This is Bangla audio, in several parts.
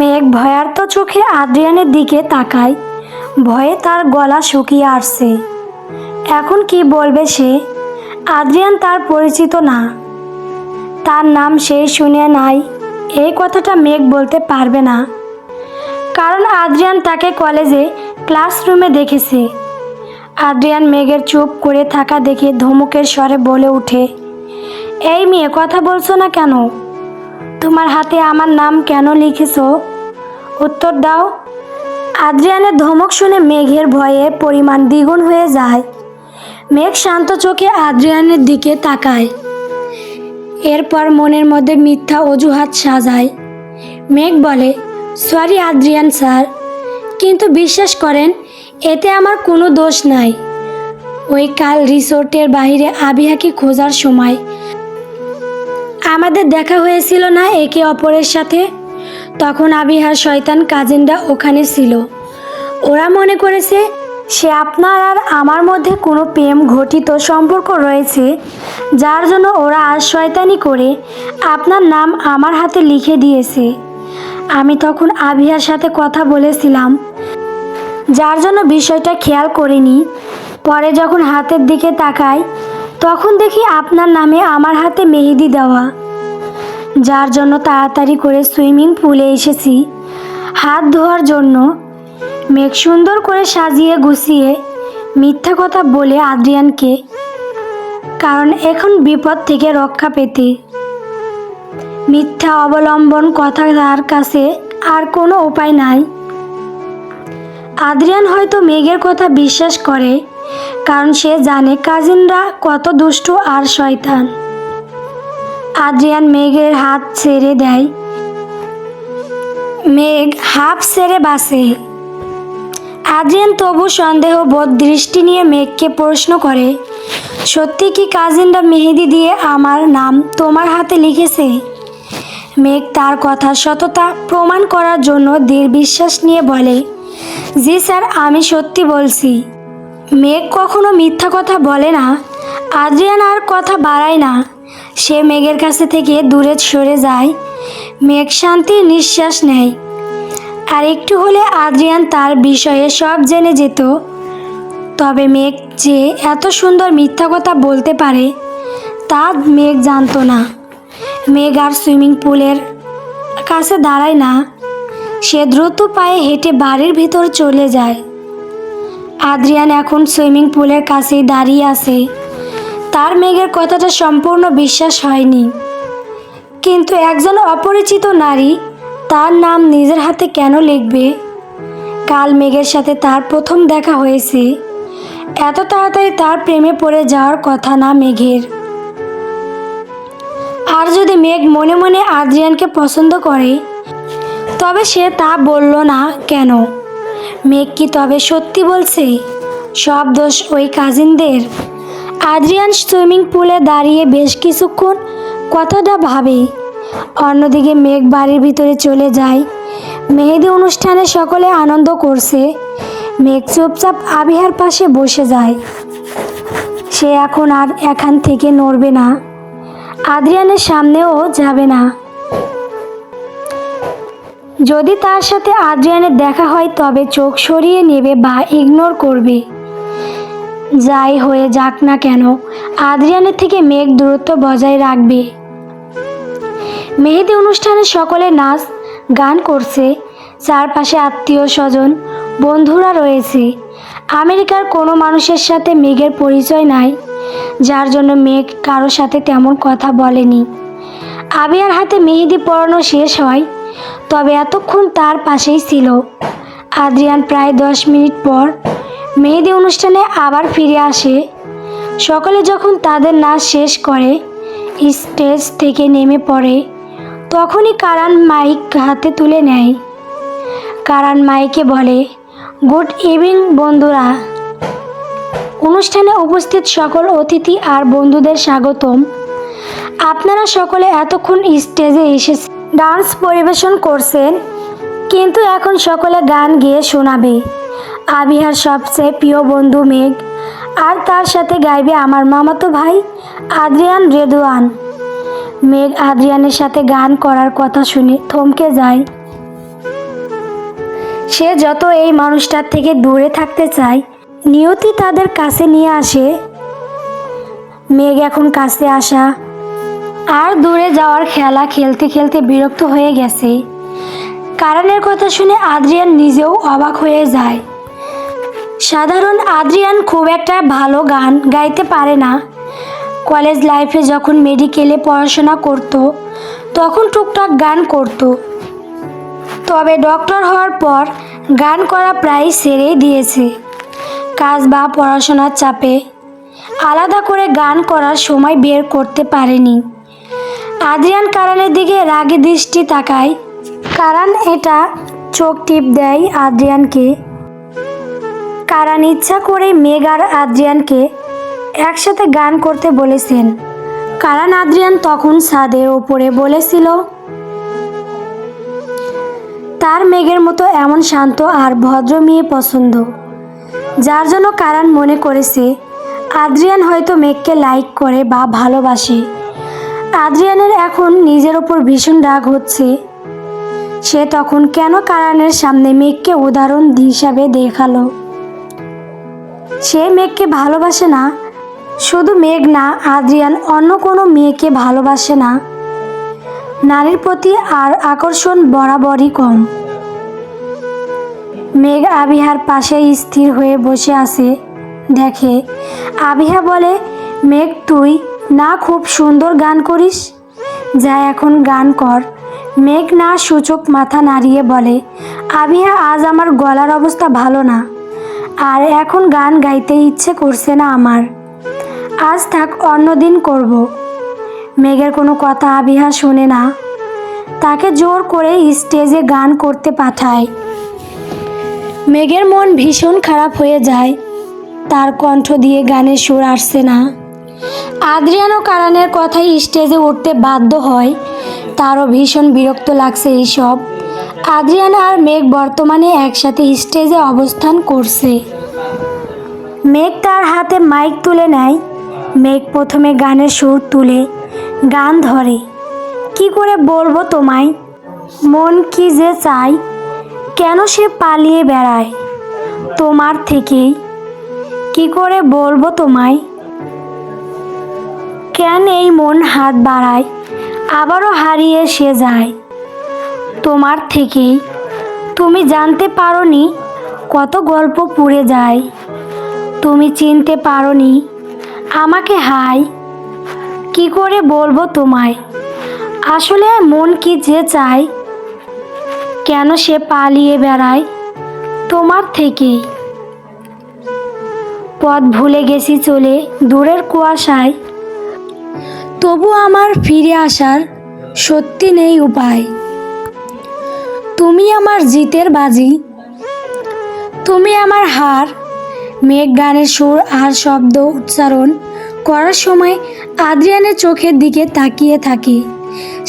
মেঘ ভয়ার্ত চোখে আদ্রিয়ানের দিকে তাকায়। ভয়ে তার গলা শুকিয়ে আসছে। এখন কি বলবে সে? আদ্রিয়ান তার পরিচিত না। তার নাম সে শুনে নাই। এই কথাটা মেঘ বলতে পারবে না। কারণ আদ্রিয়ান তাকে কলেজে ক্লাসরুমে দেখেছে। আদ্রিয়ান মেঘের চুপ করে থাকা দেখে ধমকের স্বরে বলে ওঠে, এই মেয়ে, কথা বলছো না কেন? তোমার হাতে আমার নাম কেন লিখেছো? উত্তর দাও। আদ্রিয়ানের ধমক শুনে মেঘের ভয়ে পরিমাণ দ্বিগুণ হয়ে যায়। মেঘ শান্ত চোখে আদ্রিয়ানের দিকে তাকায়। এরপর মনের মধ্যে মিথ্যা অজুহাত সাজায়। মেঘ বলে সরি আদ্রিয়ান স্যার, কিন্তু বিশ্বাস করেন, এতে আমার কোনো দোষ নাই। ওই কাল রিসোর্টের বাইরে আবিহাকে খোঁজার সময় আমাদের দেখা হয়েছিল না একে অপরের সাথে? তখন আবিহার শয়তান কাজিনরা ওখানে ছিল। ওরা মনে করেছে, সে আপনার আর আমার মধ্যে কোনো প্রেম ঘটিত সম্পর্ক রয়েছে, যার জন্য ওরা আজ শয়তানি করে আপনার নাম আমার হাতে লিখে দিয়েছে। আমি তখন আবিহার সাথে কথা বলেছিলাম, যার জন্য বিষয়টা খেয়াল করিনি। পরে যখন হাতের দিকে তাকাই তখন দেখি আপনার নামে আমার হাতে মেহেদি দেওয়া। যার জন্য তাড়াতাড়ি করে সুইমিং পুলে এসেছি। হাত ধোয়ার জন্য মেঘ সুন্দর করে সাজিয়ে গুছিয়ে মিথ্যা কথা বলে আদ্রিয়ানকে, কারণ এখন বিপদ থেকে রক্ষা পেতে। মিথ্যা অবলম্বন কথা তার কাছে আর কোনো উপায় নাই। আদ্রিয়ান হয়তো মেঘের কথা বিশ্বাস করে কারণ সে জানে কাজিনরা কত দুষ্টু আর শয়তান। আদ্রিয়ান মেঘের হাত ছেড়ে দেয়। মেঘ হাফ ছেড়ে বাসে। আদ্রিয়ান তবু সন্দেহ বোধ দৃষ্টি নিয়ে মেঘকে প্রশ্ন করে, সত্যি কি কাজিনরা মেহেদি দিয়ে আমার নাম তোমার হাতে লিখেছে? মেঘ তার কথা সততা প্রমাণ করার জন্য দৃঢ় বিশ্বাস নিয়ে বলে, জি স্যার, আমি সত্যি বলছি। মেঘ কখনো মিথ্যা কথা বলে না, আদ্রিয়ান আর কথা বাড়ায় না। সে মেঘের কাছে থেকে দূরে সরে যায়, মেঘ শান্তির নিঃশ্বাস নেয়। আর একটু হলে আদ্রিয়ান তার বিষয়ে সব জেনে যেত। তবে মেঘ যে এত সুন্দর মিথ্যা কথা বলতে পারে, তা মেঘ জানতো না। মেঘ আর সুইমিং পুলের কাছে দাঁড়ায় না। সে দ্রুত পায়ে হেঁটে বাড়ির ভিতর চলে যায়। আদ্রিয়ান এখন সুইমিং পুলের কাছেই দাঁড়িয়ে আছে। তার মেঘের কথাটা সম্পূর্ণ বিশ্বাস হয়নি। কিন্তু একজন অপরিচিত নারী তার নাম নিজের হাতে কেন লিখবে? কাল মেঘের সাথে তার প্রথম দেখা হয়েছে। এত তাড়াতাড়ি তার প্রেমে পড়ে যাওয়ার কথা না মেঘের। আর যদি মেঘ মনে মনে আদ্রিয়ানকে পছন্দ করে, তবে সে তা বলল না কেন? মেঘ কি তবে সত্যি বলছে? সব দোষ ওই কাজিনদের। আদ্রিয়ান সুইমিং পুলে দাঁড়িয়ে বেশ কিছুক্ষণ কথাটা ভাবে। অন্যদিকে মেঘ বাড়ির ভিতরে চলে যায়। মেহেদি অনুষ্ঠানে সকলে আনন্দ করছে। মেঘ চুপচাপ আবিহার পাশে বসে যায়। সে এখন আর এখান থেকে নড়বে না। আদ্রিয়ানের সামনেও যাবে না। যদি তার সাথে আদ্রিয়ানের দেখা হয়, তবে চোখ সরিয়ে নেবে বা ইগনোর করবে। যাই হয়ে যাক না কেন, আদ্রিয়ানের থেকে মেঘ দূরত্ব বজায় রাখবে। মেহেদি অনুষ্ঠানে সকলে নাচ, গান করছে, চারপাশে আত্মীয় স্বজন, বন্ধুরা রয়েছে। আমেরিকার কোনো মানুষের সাথে মেঘের পরিচয় নাই, যার জন্য মেঘ কারোর সাথে তেমন কথা বলেনি। আবিয়ার হাতে মেহেদি পড়ানো শেষ হয় তবে এতক্ষণ তার পাশেই ছিল। আদ্রিয়ান প্রায় দশ মিনিট পর মেহেদি অনুষ্ঠানে আবার ফিরে আসে। সকলে যখন তাদের নাচ শেষ করে, স্টেজ থেকে নেমে পড়ে, তখনই কারান মাইক হাতে তুলে নেয়। কারান মাইকে বলে, গুড ইভিনিং বন্ধুরা। অনুষ্ঠানে উপস্থিত সকল অতিথি আর বন্ধুদের স্বাগতম। আপনারা সকলে এতক্ষণ স্টেজে এসে ডান্স পরিবেশন করছেন, কিন্তু এখন সকলে গান গেয়ে শোনাবে। আবিহার সবচেয়ে প্রিয় বন্ধু মেঘ, আর তার সাথে গাইবে আমার মামাতো ভাই আদ্রিয়ান রেদওয়ান মেঘ আদ্রিয়ানের সাথে গান করার কথা শুনে থমকে যায়। সে যত এই মানুষটার থেকে দূরে থাকতে চায়, নিয়তি তাদের কাছে নিয়ে আসে। মেঘ এখন কাছে আসা আর দূরে যাওয়ার খেলা খেলতে খেলতে বিরক্ত হয়ে গেছে। কারণের কথা শুনে আদ্রিয়ান নিজেও অবাক হয়ে যায়। সাধারণ আদ্রিয়ান খুব একটা ভালো গান গাইতে পারে না। কলেজ লাইফে যখন মেডিকেলে পড়াশোনা করত, তখন টুকটাক গান করত। তবে ডক্টর হওয়ার পর গান করা প্রায় ছেড়েই দিয়েছে। কাজ বা পড়াশোনার চাপে আলাদা করে গান করার সময় বের করতে পারেনি। আদ্রিয়ান কারানের দিকে রাগে দৃষ্টি তাকায়। কারণ এটা চোখ টিপ দেয় আদ্রিয়ানকে। কারান ইচ্ছা করে মেঘ আর আদ্রিয়ানকে একসাথে গান করতে বলেছেন। কারান আদ্রিয়ান তখন ছাদের ওপরে বলেছিল, তার মেঘের মতো এমন শান্ত আর ভদ্র মেয়ে পছন্দ। যার জন্য কারণ মনে করেছে, আদ্রিয়ান হয়তো মেঘকে লাইক করে বা ভালোবাসে। আদ্রিয়ানের এখন নিজের ওপর ভীষণ রাগ হচ্ছে। সে তখন কেন কারানের সামনে মেঘকে উদাহরণ হিসাবে দেখাল? সে মেঘকে ভালোবাসে না, শুধু মেঘ না, আদ্রিয়ান অন্য কোনো মেয়েকে ভালোবাসে না। নারীর প্রতি আর আকর্ষণ বরাবরই কম। মেঘ আবিহার পাশে স্থির হয়ে বসে আছে, দেখে। আবিহা বলে, মেঘ, তুই না খুব সুন্দর গান করিস? যা এখন গান কর। মেঘ না সূচক মাথা নাড়িয়ে বলে আবিহা আজ আমার গলার অবস্থা ভালো না। আর এখন গান গাইতে ইচ্ছে করছে না আমার। আজ থাক অন্যদিন করব। মেঘের কোনো কথা আবিহা শোনে না। তাকে জোর করে স্টেজে গান করতে পাঠায়। মেঘের মন ভীষণ খারাপ হয়ে যায়। তার কণ্ঠ দিয়ে গানের সুর আসছে না। আদ্রিয়ানো কারানের কথাই স্টেজে উঠতে বাধ্য হয়। তারও ভীষণ বিরক্ত লাগছে এইসব। আদ্রিয়ান আর মেঘ বর্তমানে একসাথে স্টেজে অবস্থান করছে। মেঘ তার হাতে মাইক তুলে নেয়। মেঘ প্রথমে গানের সুর তুলে, গান ধরে। কি করে বলব তোমায়? মন কি যে চাই কেন সে পালিয়ে বেড়ায়? তোমার থেকেই। কি করে বলব তোমায়? কেন এই মন হাত বাড়ায়? আবারও হারিয়ে সে যায়। তোমার থেকেই। তুমি জানতে পারোনি কত গল্প পুড়ে যায়। তুমি চিনতে পারোনি আমাকে হাই কি করে বলব তোমায়? আসলে মন কি যে চায়? কেন সে পালিয়ে বেড়ায় তোমার থেকেই? পথ ভুলে গেছি চলে দূরের কুয়াশায়। তবু আমার ফিরে আসার সত্যি নেই উপায়। তুমি আমার জিতের বাজি, তুমি আমার হার, মেঘ গানের সুর আর শব্দ উচ্চারণ করার সময় আদ্রিয়ানের চোখের দিকে তাকিয়ে থাকে।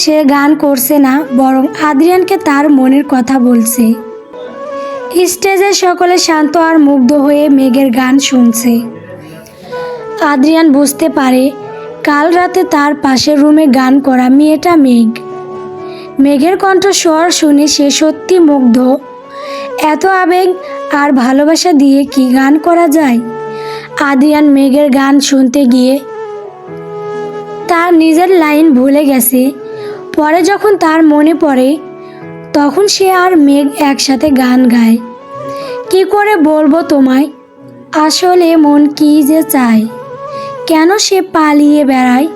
সে গান করছে না, বরং আদ্রিয়ানকে তার মনের কথা বলছে। স্টেজে সকলে শান্ত আর মুগ্ধ হয়ে মেঘের গান শুনছে। আদ্রিয়ান বুঝতে পারে কাল রাতে তার পাশের রুমে গান করা মেয়েটা মেঘ। মেঘের কণ্ঠস্বর শুনে সে সত্যি মুগ্ধ। এত আবেগ আর ভালোবাসা দিয়ে কি গান করা যায়? আদিয়ান মেঘের গান শুনতে গিয়ে তার নিজের লাইন ভুলে গেছে। পরে যখন তার মনে পড়ে, তখন সে আর মেঘ একসাথে গান গায়। কি করে বলব তোমায়? আসলে মন কি যে চায়? কেন সে পালিয়ে বেড়ায়?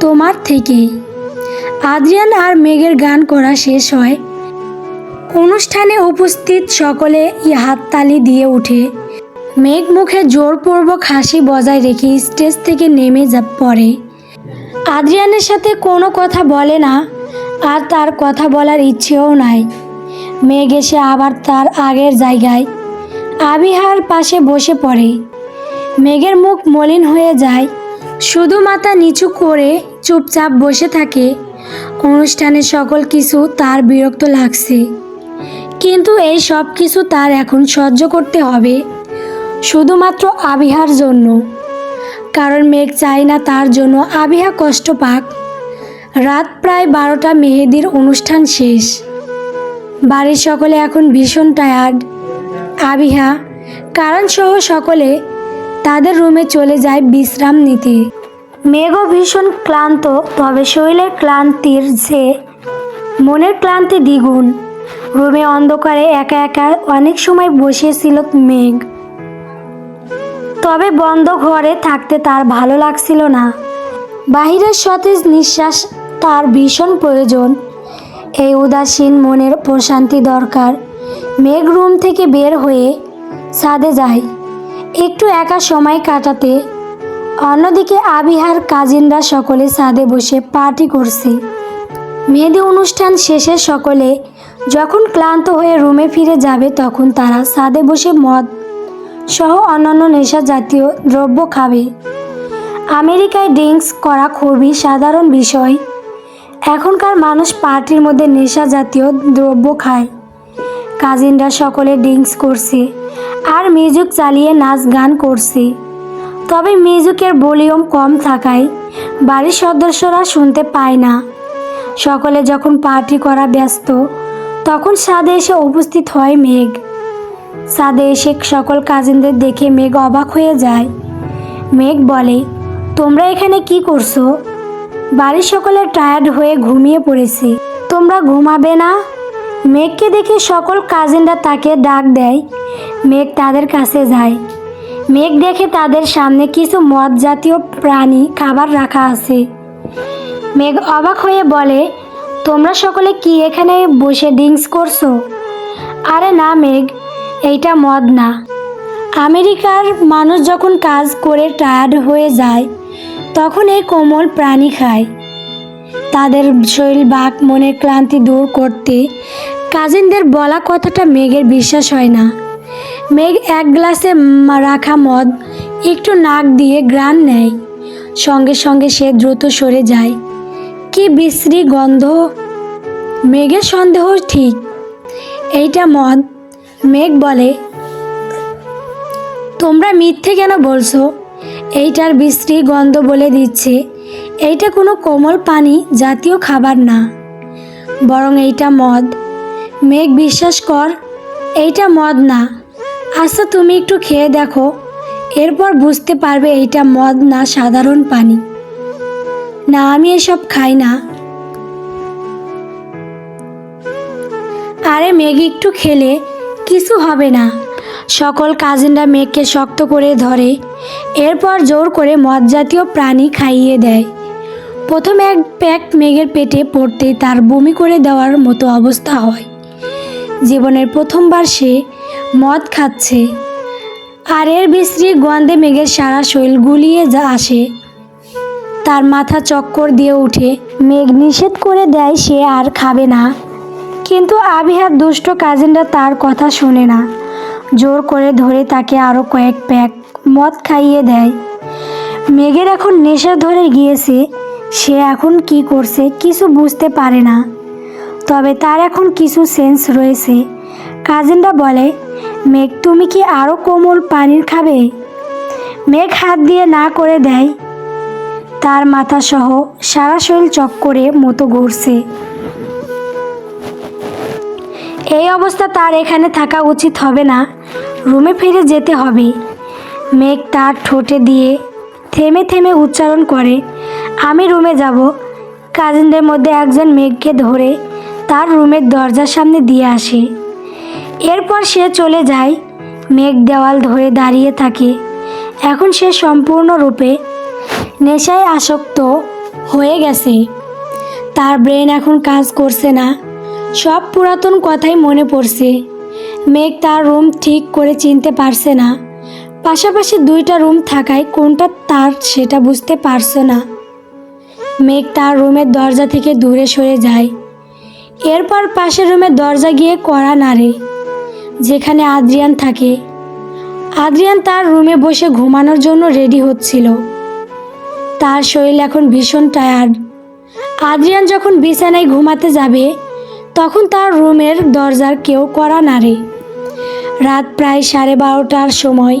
তোমার থেকেই। আদ্রিয়ান আর মেঘের গান করা শেষ হয়। অনুষ্ঠানে উপস্থিত সকলে হাততালি দিয়ে উঠে। মেঘ মুখে জোরপূর্বক হাসি বজায় রেখে স্টেজ থেকে নেমে যা পড়ে। আদ্রিয়ানের সাথে কোনো কথা বলে না, আর তার কথা বলার ইচ্ছেও নাই। মেঘ এসে আবার তার আগের জায়গায় আবিহার পাশে বসে পড়ে। মেঘের মুখ মলিন হয়ে যায়। শুধু মাথা নিচু করে চুপচাপ বসে থাকে। অনুষ্ঠানে সকল কিছু তার বিরক্ত লাগছে। কিন্তু এই সব কিছু তার এখন সহ্য করতে হবে। শুধুমাত্র আবিহার জন্য। কারণ মেঘ চায় না তার জন্য আবিহা কষ্ট পাক। রাত প্রায় বারোটা মেহেদির অনুষ্ঠান শেষ। বাড়ির সকলে এখন ভীষণ টায়ার্ড আবিহা কারণ সহ সকলে তাদের রুমে চলে যায় বিশ্রাম নিতে। মেঘও ভীষণ ক্লান্ত, তবে শরীরের ক্লান্তির যে, মনের ক্লান্তি দ্বিগুণ। রুমে অন্ধকারে একা একা অনেক সময় বসেছিল মেঘ। তবে বন্ধ ঘরে থাকতে তার ভালো লাগছিল না। বাহিরের সতেজ নিঃশ্বাস তার ভীষণ প্রয়োজন। এই উদাসীন মনের প্রশান্তি দরকার। মেঘ রুম থেকে বের হয়ে ছাদে যায়। একটু একা সময় কাটাতে, অন্যদিকে আবিহার কাজিনরা সকলে ছাদে বসে পার্টি করছে। মেহেদি অনুষ্ঠান শেষে সকলে যখন ক্লান্ত হয়ে রুমে ফিরে যাবে তখন তারা ছাদে বসে মদ সহ অন্যান্য নেশা জাতীয় দ্রব্য খাবে। আমেরিকায় ড্রিঙ্কস করা খুবই সাধারণ বিষয়। এখনকার মানুষ পার্টির মধ্যে নেশা জাতীয় দ্রব্য খায়। কাজিনরা সকলে ড্রিঙ্কস করছে আর মিউজিক চালিয়ে নাচ গান করছে। তবে মিউজিকের ভলিউম কম থাকায় বাড়ির সদস্যরা শুনতে পায় না। সকলে যখন পার্টি করা ব্যস্ত, তখন সাদে এসে উপস্থিত হয় মেঘ। সাদে এসে সকল কাজিনদের দেখে মেঘ অবাক হয়ে যায়। মেঘ বলে, তোমরা এখানে কি করছ? বাড়ির সকলে টায়ার্ড হয়ে ঘুমিয়ে পড়েছে। তোমরা ঘুমাবে না? মেঘকে দেখে সকল কাজিনরা তাকে ডাক দেয়। মেঘ তাদের কাছে যায়। মেঘ দেখে তাদের সামনে কিছু মদ জাতীয় প্রাণী খাবার রাখা আছে। মেঘ অবাক হয়ে বলে, তোমরা সকলে কি এখানে বসে ড্রিঙ্কস করছ? আরে না, মেঘ, এইটা মদ না। আমেরিকার মানুষ যখন কাজ করে টায়ার্ড হয়ে যায়, তখন এই কোমল প্রাণী খায়। তাদের শরীর বাক মনের ক্লান্তি দূর করতে কাজিনদের বলা কথাটা মেঘের বিশ্বাস হয় না। মেঘ এক গ্লাসে রাখা মদ, একটু নাক দিয়ে গ্রান নেয়। সঙ্গে সঙ্গে সে দ্রুত সরে যায়। কি বিশ্রী গন্ধ। মেঘের সন্দেহ ঠিক। এইটা মদ। মেঘ বলে, তোমরা মিথ্যে কেন বলছো? এইটার বিশ্রী গন্ধ বলে দিচ্ছে। এইটা কোনো কোমল পানি জাতীয় খাবার না। বরং এইটা মদ। মেঘ বিশ্বাস কর, এইটা মদ না। আচ্ছা তুমি একটু খেয়ে দেখো, এরপর বুঝতে পারবে এইটা মদ না সাধারণ পানি। না, আমি এসব খাই না। আরে মেঘ, একটু খেলে, কিছু হবে না। সকল কাজিনরা মেঘকে শক্ত করে ধরে, এরপর জোর করে মদ জাতীয় প্রাণী খাইয়ে দেয়। প্রথম এক প্যাক মেঘের পেটে পড়তে তার বমি করে দেওয়ার মতো অবস্থা হয়। জীবনের প্রথমবার সে মদ খাচ্ছে। আর এর বিশ্রী গন্ধে মেঘের সারা শরীর গুলিয়ে যা আসে। তার মাথা চক্কর দিয়ে উঠে। মেঘ নিষেধ করে দেয় সে আর খাবে না। কিন্তু আবিহার দুষ্ট কাজিনরা তার কথা শোনে না। জোর করে ধরে তাকে আরও কয়েক প্যাক মদ খাইয়ে দেয়। মেঘের এখন নেশা ধরে গিয়েছে। সে এখন কি করছে কিছু বুঝতে পারে না। তবে তার এখন কিছু সেন্স রয়েছে। কাজিনরা বলে, মেঘ, তুমি কি আরও কোমল পানির খাবে? মেঘ হাত দিয়ে না করে দেয়। তার মাথা সহ সারা শরীর চক্করে মতো ঘুরছে। এই অবস্থা তার এখানে থাকা উচিত হবে না। রুমে ফিরে যেতে হবে। মেঘ তার ঠোঁটে দিয়ে থেমে থেমে উচ্চারণ করে, আমি রুমে যাব। কাজিনদের মধ্যে একজন মেঘকে ধরে তার রুমের দরজার সামনে দিয়ে আসে। এরপর সে চলে যায়, মেঘ দেওয়াল ধরে দাঁড়িয়ে থাকে। এখন সে সম্পূর্ণরূপে নেশায় আসক্ত হয়ে গেছে। তার ব্রেন এখন কাজ করছে না। সব পুরাতন কথাই মনে পড়ছে। মেঘ তার রুম ঠিক করে চিনতে পারছে না। পাশাপাশি দুইটা রুম থাকায় কোনটা তার সেটা বুঝতে পারছে না। মেঘ তার রুমের দরজা থেকে দূরে সরে যায়। এরপর পাশের রুমের দরজা গিয়ে কড়া নাড়ে, যেখানে আদ্রিয়ান থাকে। আদ্রিয়ান তার রুমে বসে ঘুমানোর জন্য রেডি হচ্ছিল। তার শরীর এখন ভীষণ টায়ার্ড। আদ্রিয়ান যখন বিছানায় ঘুমাতে যাবে, তখন তার রুমের দরজার কেউ কড়া নাড়ে। রাত প্রায় সাড়ে বারোটার সময়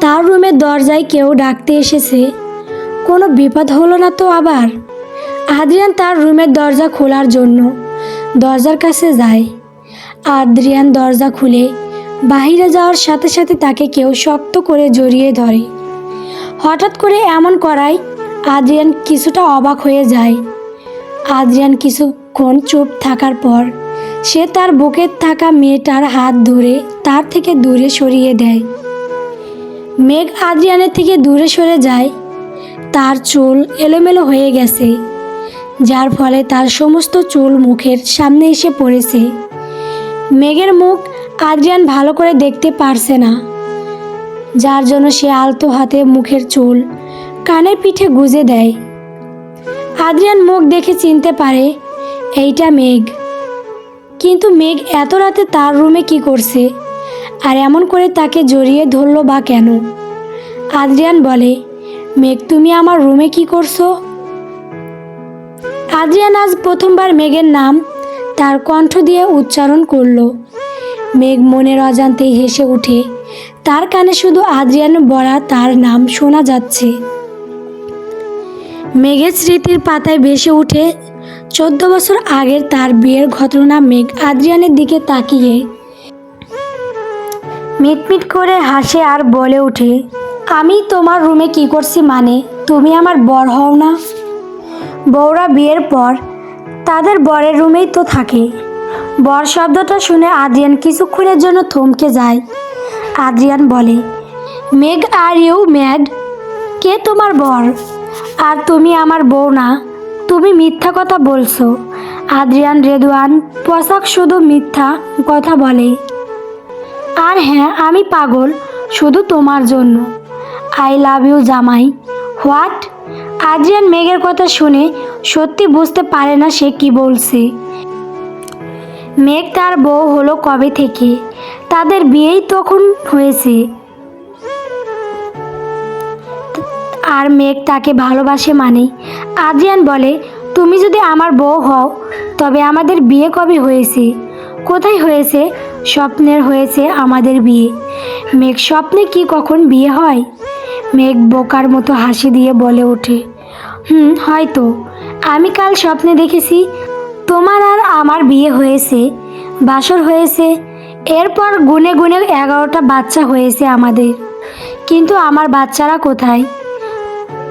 তার রুমের দরজায় কেউ ডাকতে এসেছে। কোনো বিপদ হলো না তো আবার? আদ্রিয়ান তার রুমের দরজা খোলার জন্য দরজার কাছে যায়। আদ্রিয়ান দরজা খুলে, বাহিরে যাওয়ার সাথে সাথে তাকে কেউ শক্ত করে জড়িয়ে ধরে। হঠাৎ করে এমন করায় আদ্রিয়ান কিছুটা অবাক হয়ে যায়। আদ্রিয়ান কিছুক্ষণ চুপ থাকার পর সে তার বুকে থাকা মেয়েটার হাত ধরে তার থেকে দূরে সরিয়ে দেয়। মেঘ আদ্রিয়ানের থেকে দূরে সরে যায়। তার চুল এলোমেলো হয়ে গেছে। যার ফলে তার সমস্ত চুল মুখের সামনে এসে পড়েছে। মেঘের মুখ আদ্রিয়ান ভালো করে দেখতে পারছে না। যার জন্য সে আলতো হাতে মুখের চুল কানের পিঠে গুজে দেয়। আদ্রিয়ান মুখ দেখে চিনতে পারে, এইটা মেঘ। কিন্তু মেঘ এত রাতে তার রুমে কি করছে? আর এমন করে তাকে জড়িয়ে ধরলো বা কেন? আদ্রিয়ান বলে, মেঘ, তুমি আমার রুমে কি করছ? আদ্রিয়ান আজ প্রথমবার মেঘের নাম তার কণ্ঠ দিয়ে উচ্চারণ করল। মেঘ মনের অজান্তেই হেসে উঠে, তার কানে শুধু আদ্রিয়ান বলা তার নাম শোনা যাচ্ছে। মেঘের স্মৃতির পাতায় ভেসে উঠে, চোদ্দ বছর আগের তার বিয়ের ঘটনা মেঘ আদ্রিয়ানের দিকে তাকিয়ে মিটমিট করে হাসে আর বলে ওঠে আমি তোমার রুমে কি করছি মানে? তুমি আমার বর হও না? বউরা বিয়ের পর তাদের বরের রুমেই তো থাকে। বর শব্দটা শুনে আদ্রিয়ান কিছুক্ষণের জন্য থমকে যায়। আদ্রিয়ান বলে, মেঘ, আর ইউ ম্যাড? কে তোমার বর? আর তুমি আমার বউ না? তুমি মিথ্যা কথা বলছো। আদ্রিয়ান রেদওয়ান পোশাক শুধু মিথ্যা কথা বলে। আর হ্যাঁ আমি পাগল, শুধু তোমার জন্য। আই লাভ ইউ জামাই। হোয়াট? আদ্রিয়ান মেঘের কথা শুনে সত্যি বুঝতে পারে না সে কি বলছে। মেঘ তার বউ হলো কবে থেকে? তাদের বিয়েই তখন হয়েছে। আর মেঘ তাকে ভালোবাসে মানে আদ্রিয়ান বলে, তুমি যদি আমার বউ হও, তবে আমাদের বিয়ে কবে হয়েছে? কোথায় হয়েছে? স্বপ্নের হয়েছে আমাদের বিয়ে। মেঘ স্বপ্নে কি কখন বিয়ে হয়? মেঘ বোকার মতো হাসি দিয়ে বলে ওঠে। হুম, হয়তো। আমি কাল স্বপ্নে দেখেছি, তোমার আর আমার বিয়ে হয়েছে, বাসর হয়েছে, এরপর গুনে গুনে এগারোটা বাচ্চা হয়েছে আমাদের। কিন্তু আমার বাচ্চারা কোথায়?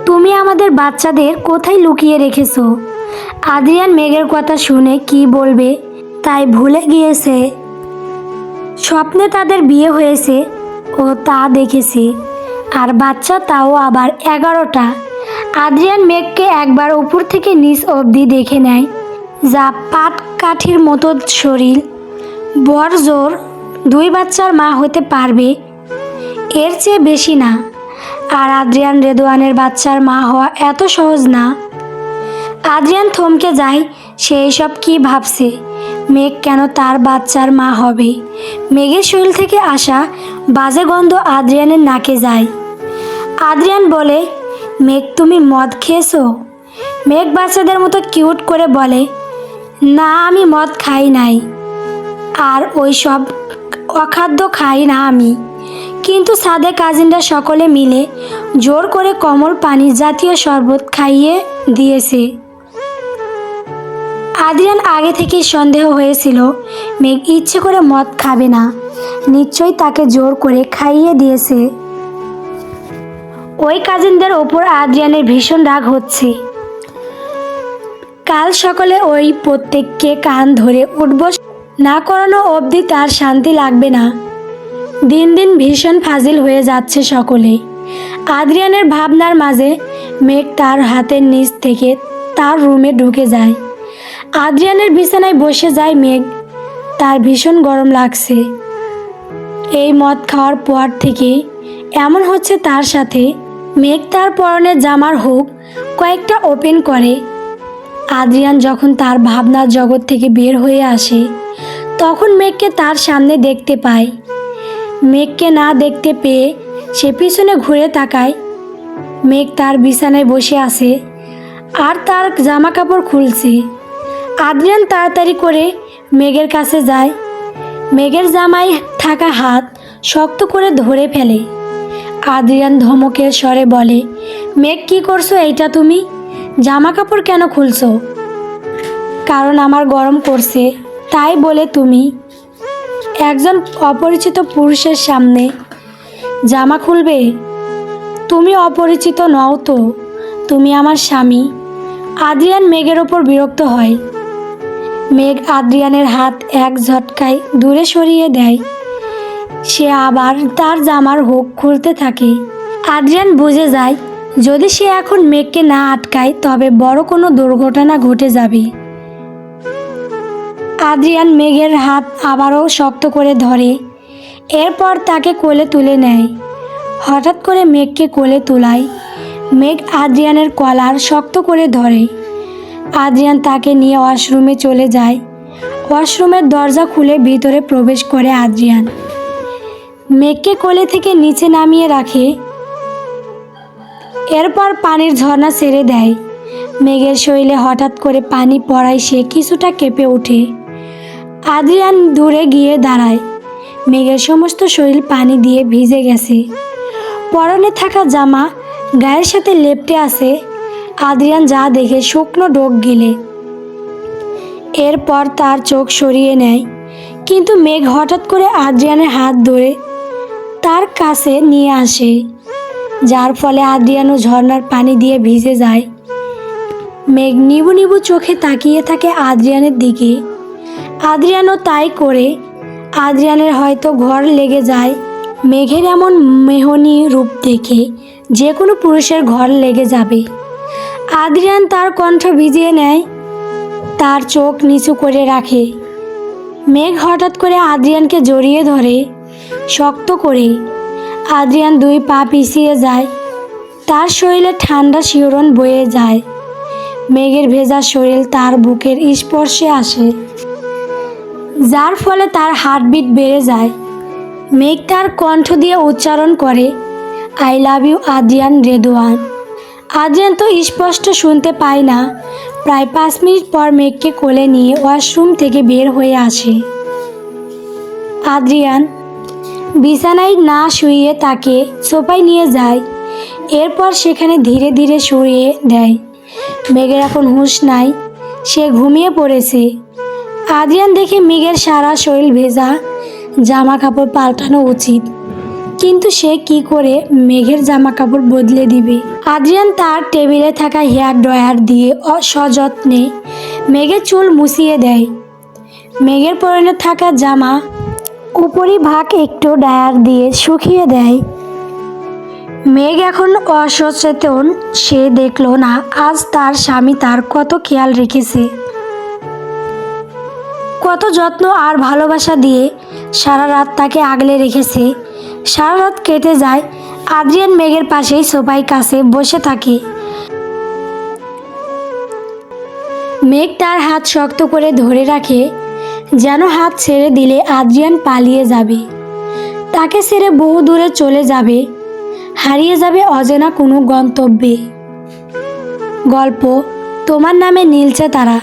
তুমি আমাদের বাচ্চাদের কোথায় লুকিয়ে রেখেছো? আদ্রিয়ান মেঘের কথা শুনে কি বলবে, তাই ভুলে গিয়েছে। স্বপ্নে তাদের বিয়ে হয়েছে, ও তা দেখেছে, আর বাচ্চা তাও আবার এগারোটা। আদ্রিয়ান মেঘকে একবার উপর থেকে নিচ অবধি দেখে নেয়, যা পাট কাঠির মতো শরীর। বর জোর, দুই বাচ্চার মা হতে পারবে, এর চেয়ে বেশি না। আর আদ্রিয়ান রেদোয়ানের বাচ্চার মা হওয়া এত সহজ না। আদ্রিয়ান থমকে যায়, সে এসব কি ভাবছে? মেঘ কেন তার বাচ্চার মা হবে? মেঘের শরীর থেকে আসা বাজে গন্ধ আদ্রিয়ানের নাকে যায়। আদ্রিয়ান বলে মেঘ, তুমি মদ খেয়েছো? মেঘ বাচ্চাদের মতো কিউট করে বলে, না, আমি মদ খাই নাই। আর ওই সব অখাদ্য খাই না আমি। কিন্তু সাদে কাজিনরা সকলে মিলে জোর করে কমল পানি জাতীয় শরবত খাইয়ে দিয়েছে। আদ্রিয়ান আগে থেকেই সন্দেহ হয়েছিল, মেঘ ইচ্ছে করে মদ খাবে না। নিশ্চয়ই তাকে জোর করে খাইয়ে দিয়েছে। ওই কাজিনদের ওপর আদ্রিয়ানের ভীষণ রাগ হচ্ছে। কাল সকালে ওই প্রত্যেককে কান ধরে উঠব, না করানো অবধি তার শান্তি লাগবে না। দিন দিন ভীষণ ফাজিল হয়ে যাচ্ছে সকলে। আদ্রিয়ানের ভাবনার মাঝে মেঘ তার হাতের নিচ থেকে তার রুমে ঢুকে যায়। আদ্রিয়ানের বিছানায় বসে যায় মেঘ। তার ভীষণ গরম লাগছে। এই মদ খাওয়ার পর থেকে এমন হচ্ছে তার সাথে মেঘ তার পরনের জামার হুক কয়েকটা ওপেন করে। আদ্রিয়ান যখন তার ভাবনার জগৎ থেকে বের হয়ে আসে, তখন মেঘকে তার সামনে দেখতে পায়। মেঘকে না দেখতে পেয়ে সে পিছনে ঘুরে তাকায়। মেঘ তার বিছানায় বসে আছে আর তার জামা কাপড় খুলছে। আদ্রিয়ান তাড়াতাড়ি করে মেঘের কাছে যায়। মেঘের জামায় থাকা হাত শক্ত করে ধরে ফেলে। আদ্রিয়ান ধমকের স্বরে বলে, মেঘ কি করছ এইটা তুমি? জামা কাপড় কেন খুলছো? কারণ আমার গরম করছে, তাই বলে তুমি। একজন অপরিচিত পুরুষের সামনে জামা খুলবে? তুমি অপরিচিত নও তো, তুমি আমার স্বামী। আদ্রিয়ান মেঘের ওপর বিরক্ত হয়। মেঘ আদ্রিয়ানের হাত এক ঝটকায় দূরে সরিয়ে দেয়। সে আবার তার জামার হোক খুলতে থাকে। আদ্রিয়ান বুঝে যায়, যদি সে এখন মেঘকে না আটকায়, তবে বড় কোনো দুর্ঘটনা ঘটে যাবে। আদ্রিয়ান মেঘের হাত আবারও শক্ত করে ধরে, এরপর তাকে কোলে তুলে নেয়। হঠাৎ করে মেঘকে কোলে তোলায়, মেঘ আদ্রিয়ানের কলার শক্ত করে ধরে। আদ্রিয়ান তাকে নিয়ে ওয়াশরুমে চলে যায়। ওয়াশরুমের দরজা খুলে ভিতরে প্রবেশ করে আদ্রিয়ান। মেঘকে কোলে থেকে নিচে নামিয়ে রাখে। এরপর পানির ঝর্ণা ছেড়ে দেয়। মেঘের শরীরে হঠাৎ করে পানি পড়ায় সে কিছুটা কেঁপে ওঠে। আদ্রিয়ান দূরে গিয়ে দাঁড়ায়। মেঘের সমস্ত শরীর পানি দিয়ে ভিজে গেছে। পরনে থাকা জামা, গায়ের সাথে লেপটে আছে। আদ্রিয়ান যা দেখে শুকনো ডোক গিলে। এরপর তার চোখ সরিয়ে নেয়। কিন্তু মেঘ হঠাৎ করে আদ্রিয়ানের হাত ধরে তার কাছে নিয়ে আসে, যার ফলে আদ্রিয়ানো ঝর্ণার পানি দিয়ে ভিজে যায়। মেঘ নিবু নিবু চোখে তাকিয়ে থাকে আদ্রিয়ানের দিকে। আদ্রিয়ানও তাই করে। আদ্রিয়ানের হয়তো ঘর লেগে যায় মেঘের এমন মেহনি রূপ দেখে যে কোনো পুরুষের ঘর লেগে যাবে। আদ্রিয়ান তার কণ্ঠ ভিজিয়ে নেয়, তার চোখ নিচু করে রাখে। মেঘ হঠাৎ করে আদ্রিয়ানকে জড়িয়ে ধরে। শক্ত করে। আদ্রিয়ান দুই পা পিছিয়ে যায়। তার শরীরে ঠান্ডা শিহরণ বয়ে যায়। মেঘের ভেজা শরীর তার বুকের স্পর্শে আসে। যার ফলে তার হার্টবিট বেড়ে যায়। মেঘ তার কণ্ঠ দিয়ে উচ্চারণ করে, I love you Adrian Redwan. Adrian তো স্পষ্ট শুনতে পায় না। প্রায় পাঁচ মিনিট পর মেঘকে কোলে নিয়ে ওয়াশরুম থেকে বের হয়ে আসে। আদ্রিয়ান বিছানায় না শুইয়ে তাকে সোফায় নিয়ে যায়। এরপর সেখানে ধীরে ধীরে শুয়ে দেয়। মেঘের এখন হুঁশ নাই, সে ঘুমিয়ে পড়েছে। আদ্রিয়ান দেখে মেঘের সারা শরীর ভেজা জামা কাপড় পাল্টানো উচিত। কিন্তু সে কি করে মেঘের জামা কাপড় বদলে দিবে? আদ্রিয়ান তার টেবিলে থাকা হেয়ার ড্রয়ার দিয়ে সযত্নে মেঘের চুল মুছিয়ে দেয়। মেঘের পরনে থাকা জামা উপরি ভাগ একটু ডায়ার দিয়ে শুকিয়ে দেয়। মেঘ এখন অসচেতন, সে দেখল না, আজ তার স্বামী তার কত খেয়াল রেখেছে। কত যত্ন আর ভালোবাসা দিয়ে সারা রাত তাকে আগলে রেখেছে। সারা রাত কেটে যায়, আদ্রিয়ান মেঘের পাশেই সোফাই কাছে বসে থাকে। মেঘ তার হাত শক্ত করে ধরে রাখে যেন হাত ছেড়ে দিলে আদ্রিয়ান পালিয়ে যাবে। তাকে ছেড়ে বহু দূরে চলে যাবে। হারিয়ে যাবে অজেনা কোনো গন্তব্যে। গল্প, তোমার নামে নীলছে তারা।